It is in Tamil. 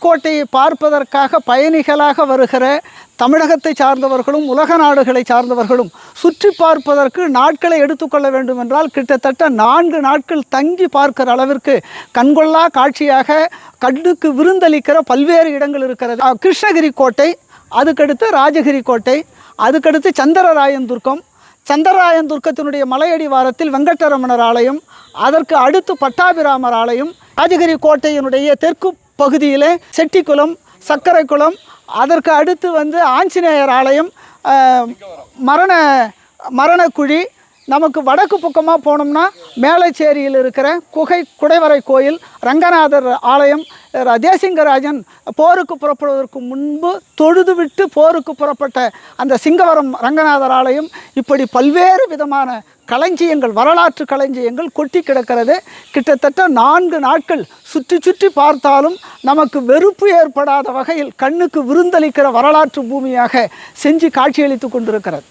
கோட்டையை பார்ப்பதற்காக பயணிகளாக வருகிற தமிழகத்தை சார்ந்தவர்களும் உலக நாடுகளை சார்ந்தவர்களும் சுற்றி பார்ப்பதற்கு நாட்களை எடுத்துக்கொள்ள வேண்டும் என்றால் கிட்டத்தட்ட நான்கு நாட்கள் தங்கி பார்க்கிற அளவிற்கு கண்கொள்ளா காட்சியாக கண்ணுக்கு விருந்தளிக்கிற பல்வேறு இடங்கள் இருக்கிறது. கிருஷ்ணகிரி கோட்டை அதுக்கடுத்து ராஜகிரி கோட்டை அதுக்கடுத்து சந்திரராயன் துர்க்கம் சந்திரராயன் துர்க்கத்தினுடைய மலையடிவாரத்தில் வெங்கட்டரமணர் ஆலயம் அதற்கு அடுத்து பட்டாபிராமர் ஆலயம் ராஜகிரி கோட்டையினுடைய தெற்கு பகுதியில் செட்டிக்குளம் சக்கரைக்குளம் அதற்கு அடுத்து வந்து ஆஞ்சநேயர் ஆலயம் மரண மரணக்குழி நமக்கு வடக்கு பக்கமாக போனோம்னா மேலச்சேரியில் இருக்கிற குகை குடைவரை கோயில் ரங்கநாதர் ஆலயம் தேசிங்கராஜன் போருக்கு புறப்படுவதற்கு முன்பு தொழுது விட்டு போருக்கு புறப்பட்ட அந்த சிங்கவரம் ரங்கநாதர் ஆலயம் இப்படி பல்வேறு விதமான களஞ்சியங்கள் வரலாற்று களஞ்சியங்கள் கொட்டி கிடக்கிறது. கிட்டத்தட்ட நான்கு நாட்கள் சுற்றி சுற்றி பார்த்தாலும் நமக்கு வெறுப்பு ஏற்படாத வகையில் கண்ணுக்கு விருந்தளிக்கிற வரலாற்று பூமியாக செஞ்சு காட்சியளித்து கொண்டிருக்கிறது.